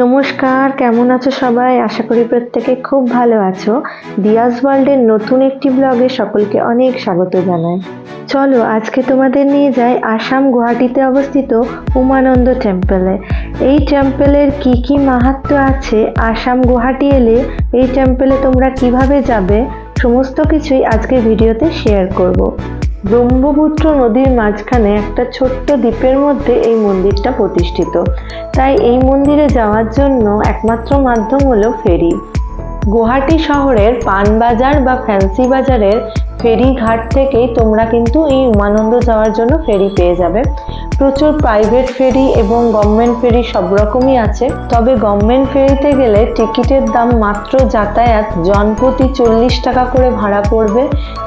নমস্কার, কেমন আছো সবাই? আশা করি প্রত্যেকে খুব ভালো আছো। দিয়াস ওয়ার্ল্ডের নতুন একটি ব্লগে সকলকে অনেক স্বাগত জানাই। চলো, আজকে তোমাদের নিয়ে যাই আসাম গুয়াহাটিতে অবস্থিত উমানন্দ টেম্পলে এই টেম্পলের কি কি মাহাত্ম্য আছে? আসাম গুয়াহাটি এলে এই টেম্পলে তোমরা কীভাবে যাবে? সমস্ত কিছুই আজকে ভিডিওতে শেয়ার করব। ব্রহ্মপুত্র নদীর মাঝখানে একটা ছোট্ট দ্বীপের মধ্যে এই মন্দিরটা প্রতিষ্ঠিত। তাই এই মন্দিরে যাওয়ার জন্য একমাত্র মাধ্যম হলো ফেরি। গুয়াহাটি শহরের পানবাজার বা ফ্যান্সি বাজারের ফেরি ঘাট থেকেই তোমরা কিন্তু এই উমানন্দ যাওয়ার জন্য ফেরি পেয়ে যাবে। প্রচুর প্রাইভেট ফেরি এবং গভর্নমেন্ট ফেরি সব রকমই আছে। তবে গভর্নমেন্ট ফেরিতে গেলে টিকিটের দাম মাত্র যাতায়াত জনপ্রতি চল্লিশ টাকা করে ভাড়া পড়বে।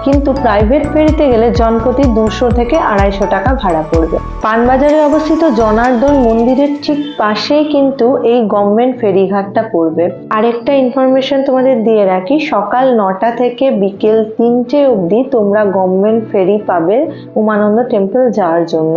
কিন্তু প্রাইভেট ফেরিতে গেলে জনপ্রতি দুশো থেকে আড়াইশো টাকা ভাড়া পড়বে। পানবাজারে অবস্থিত জনার্দন মন্দিরের ঠিক পাশেই কিন্তু এই গভর্নমেন্ট ফেরিঘাটটা পড়বে। আরেকটা ইনফরমেশন তোমাদের দিয়ে রাখি। সকাল নটা থেকে বিকেল তিনটে অবধি তোমরা গভর্নমেন্ট ফেরি পাবে উমানন্দ টেম্পল যাওয়ার জন্য।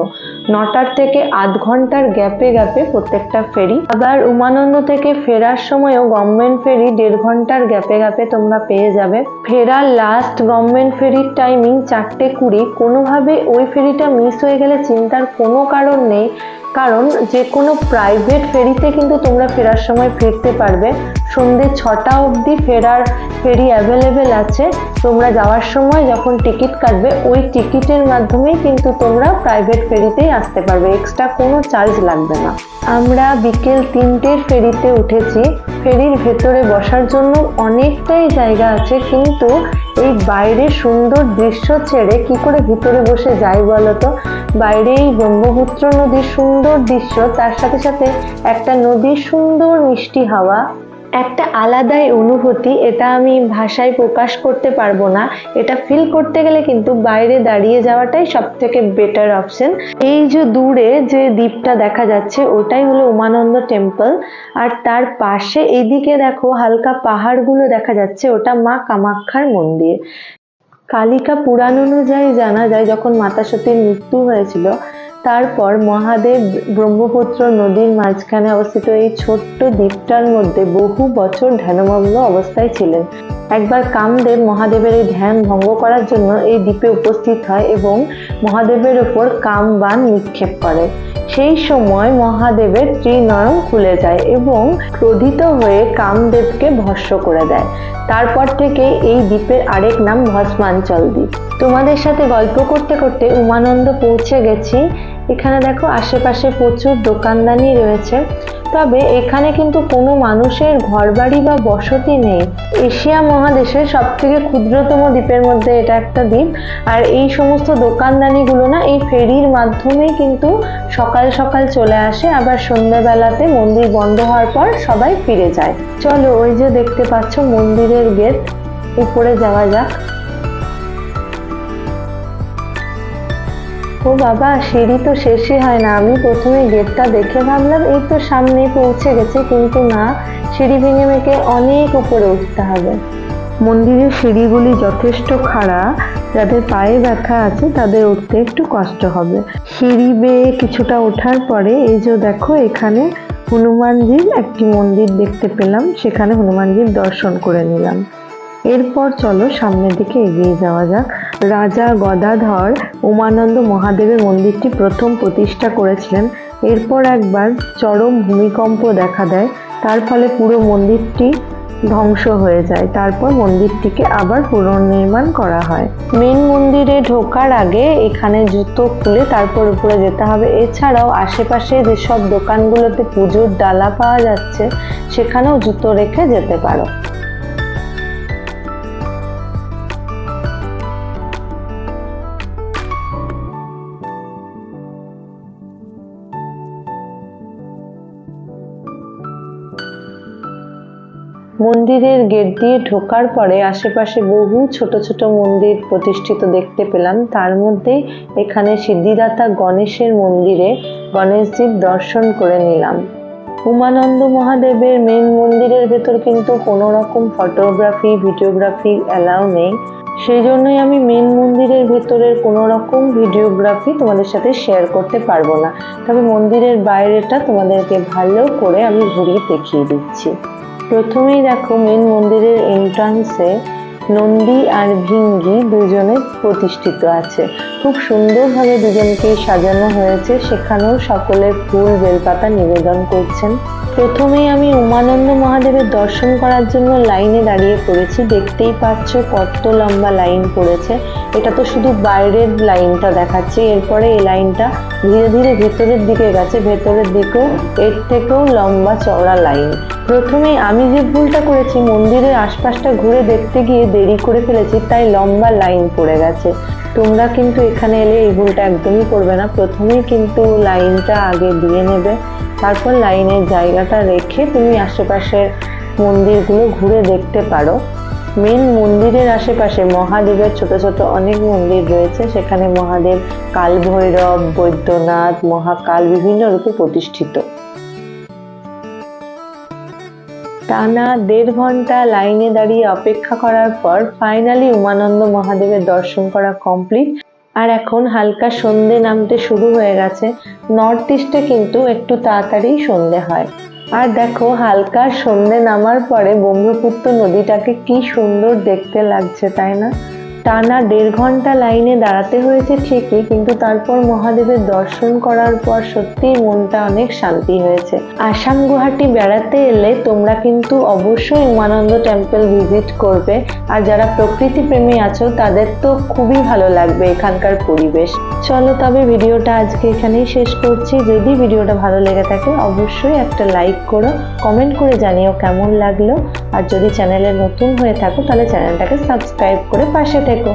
নটার থেকে আধ ঘণ্টার গ্যাপে গ্যাপে প্রত্যেকটা ফেরি। আবার উমানন্দ থেকে ফেরার সময়ও গভর্নমেন্ট ফেরি দেড় ঘণ্টার গ্যাপে গ্যাপে তোমরা পেয়ে যাবে। ফেরার লাস্ট গভর্নমেন্ট ফেরির টাইমিং চারটে কুড়ি। কোনোভাবে ওই ফেরিটা মিস হয়ে গেলে চিন্তার কোনো কারণ নেই। কারণ যে কোনো প্রাইভেট ফেরিতে কিন্তু তোমরা ফেরার সময় ফিরতে পারবে। সন্ধে ছটা অবধি ফেরার ফেরি অ্যাভেলেবেল আছে। তোমরা যাওয়ার সময় যখন টিকিট কাটবে, ওই টিকিটের মাধ্যমেই কিন্তু তোমরা প্রাইভেট ফেরিতেই আসতে পারবে। এক্সট্রা কোনো চার্জ লাগবে না। আমরা বিকেল তিনটের ফেরিতে উঠেছি। ফেরির ভেতরে বসার জন্য অনেকটাই জায়গা আছে, কিন্তু এই বাইরে সুন্দর দৃশ্য ছেড়ে কি করে ভিতরে বসে যাই বলতো? বাইরে এই ব্রহ্মপুত্র নদীর সুন্দর দৃশ্য, তার সাথে সাথে একটা নদীর সুন্দর মিষ্টি হাওয়া। একটা আলাদাই অনুভূতি, এটা আমি ভাষায় প্রকাশ করতে পারব না। এটা ফিল করতে গেলে কিন্তু বাইরে দাঁড়িয়ে যাওয়াটাই সব থেকে বেটার অপশন এই যে দূরে যে দ্বীপটা দেখা যাচ্ছে, ওটাই হলো উমানন্দ টেম্পল আর তার পাশে এইদিকে দেখো হালকা পাহাড়গুলো দেখা যাচ্ছে, ওটা মা কামাক্ষার মন্দির। কালিকা পুরাণ অনুযায়ী জানা যায়, যখন মাতা সতীর মৃত্যু হয়েছিল তারপর মহাদেব ব্রহ্মপুত্র নদীর মাঝখানে অবস্থিত এই ছোট্ট দ্বীপটার মধ্যে বহু বছর ধ্যানমগ্ন অবস্থায় ছিলেন। একবার কামদেব মহাদেবের এই ধ্যান ভঙ্গ করার জন্য এই দ্বীপে উপস্থিত হয় এবং মহাদেবের ওপর কামবান নিক্ষেপ করে। সেই সময় মহাদেবের ত্রিনয়ন খুলে যায় এবং ক্রোধিত হয়ে কামদেবকে ভস্ম করে দেয়। তারপর থেকে এই দ্বীপের আরেক নাম ভস্মাঞ্চল দ্বীপ। তোমাদের সাথে গল্প করতে করতে উমানন্দ পৌঁছে গেছি। এখানে দেখো আশেপাশে প্রচুর দোকানদানি রয়েছে। তবে এখানে কিন্তু কোনো মানুষের ঘরবাড়ি বা বসতি নেই। এশিয়া মহাদেশের সব থেকে ক্ষুদ্রতম দ্বীপের মধ্যে এটা একটা দ্বীপ। আর এই সমস্ত দোকানদানিগুলো না এই ফেরির মাধ্যমেই কিন্তু সকাল সকাল চলে আসে, আবার সন্ধ্যাবেলাতে মন্দির বন্ধ হওয়ার পর সবাই ফিরে যায়। চলো ওই যে দেখতে পাচ্ছ মন্দিরের গেট, উপরে যাওয়া যাক। ও বাবা, সিঁড়ি তো শেষই হয় না। আমি প্রথমে গেটটা দেখে ভাবলাম, এই তো সামনে পৌঁছে গেছে, কিন্তু না, সিঁড়ি ভেঙে মেকে অনেক উপরে উঠতে হবে। মন্দিরের সিঁড়িগুলি যথেষ্ট খাড়া, যাদের পায়ে ব্যথা আছে, তাদের উঠতে একটু কষ্ট হবে। সিঁড়ি বেয়ে কিছুটা ওঠার পরে, এই যে দেখো, এখানে হনুমানজির একটি মন্দির দেখতে পেলাম। সেখানে হনুমানজির দর্শন করে নিলাম। এরপর চলো সামনের দিকে এগিয়ে যাওয়া যাক। রাজা গদাধর উমানন্দ মহাদেবের মন্দিরটি প্রথম প্রতিষ্ঠা করেছিলেন। এরপর একবার চরম ভূমিকম্প দেখা দেয়। তার ফলে পুরো মন্দিরটি ধ্বংস হয়ে যায়। তারপর মন্দিরটিকে আবার পুনর্নির্মাণ করা হয়। মেন মন্দিরে ঢোকার আগে এখানে জুতো খুলে তারপর উপরে যেতে হবে। এছাড়াও আশেপাশে যেসব দোকানগুলোতে পুজোর ডালা পাওয়া যাচ্ছে, সেখানেও জুতো রেখে যেতে পারো। মন্দিরের গেট দিয়ে ঢোকার পরে আশেপাশে বহু ছোট ছোট মন্দির প্রতিষ্ঠিত দেখতে পেলাম। তার মধ্যে এখানে সিদ্ধিদাতা গণেশের মন্দিরে গণেশজির দর্শন করে নিলাম। উমানন্দ মহাদেবের মেন মন্দিরের ভেতর কিন্তু কোনো রকম ফটোগ্রাফি ভিডিওগ্রাফি অ্যালাউ নেই। সেই জন্যই আমি মেন মন্দিরের ভেতরের কোনো রকম ভিডিওগ্রাফি তোমাদের সাথে শেয়ার করতে পারব না। তবে মন্দিরের বাইরেটা তোমাদেরকে ভালো করে আমি ঘুরিয়ে দেখিয়ে দিচ্ছি। প্রথমেই দেখো মেন মন্দিরের এন্ট্রান্সে নন্দী আর ভিঙ্গি দুজনে প্রতিষ্ঠিত আছে। খুব সুন্দরভাবে দুজনকে সাজানো হয়েছে। সেখানেও সকলে ফুল, বেলপাতা নিবেদন করছেন। প্রথমেই আমি উমানন্দ মহাদেবের দর্শন করার জন্য লাইনে দাঁড়িয়ে পড়েছি। দেখতেই পাচ্ছ কত লম্বা লাইন পড়েছে। এটা তো শুধু বাইরের লাইনটা দেখাচ্ছে। এরপরে এই লাইনটা ধীরে ধীরে ভেতরের দিকে গেছে। ভেতরের দিকেও এর থেকেও লম্বা চওড়া লাইন। প্রথমেই আমি যে ভুলটা করেছি, মন্দিরের আশপাশটা ঘুরে দেখতে গিয়ে দেরি করে ফেলেছি, তাই লম্বা লাইন পড়ে গেছে। তোমরা কিন্তু এখানে এলে এই ভুলটা একদমই করবে না। প্রথমেই কিন্তু লাইনটা আগে দিয়ে নেবে। তারপর লাইনের জায়গাটা রেখে তুমি আশেপাশের মন্দিরগুলো ঘুরে দেখতে পারো। মেন মন্দিরের আশেপাশে মহাদেবের ছোট ছোট অনেক মন্দির রয়েছে, সেখানে মহাদেব কাল ভৈরব বৈদ্যনাথ, মহাকাল বিভিন্ন রূপে প্রতিষ্ঠিত। টানা দেড় ঘণ্টা লাইনে দাঁড়িয়ে অপেক্ষা করার পর ফাইনালি উমানন্দ মহাদেবের দর্শন করা কমপ্লিট আর এখন হালকা সন্ধে নামতে শুরু হয়ে গেছে। নর্থ ইস্টে কিন্তু একটু তাড়াতাড়ি সন্ধে হয়। আর দেখো, হালকা সন্ধে নামার পরে ব্রহ্মপুত্র নদীটাকে কি সুন্দর দেখতে লাগছে, তাই না? টানা দেড় ঘণ্টা লাইনে দাঁড়াতে হয়েছে ঠিকই, কিন্তু তারপর মহাদেবের দর্শন করার পর সত্যিই মনটা অনেক শান্তি হয়েছে। আসাম গুয়াহাটি বেড়াতে এলে তোমরা কিন্তু অবশ্যই উমানন্দ টেম্পল ভিজিট করবে। আর যারা প্রকৃতি প্রেমী আছো, তাদের তো খুবই ভালো লাগবে এখানকার পরিবেশ। চলো তবে ভিডিওটা আজকে এখানেই শেষ করছি। যদি ভিডিওটা ভালো লেগে থাকে, অবশ্যই একটা লাইক করো কমেন্ট করে জানিও কেমন লাগল। আর যদি চ্যানেলে নতুন হয়ে থাকো তাহলে চ্যানেলটাকে সাবস্ক্রাইব করে পাশে থেকো।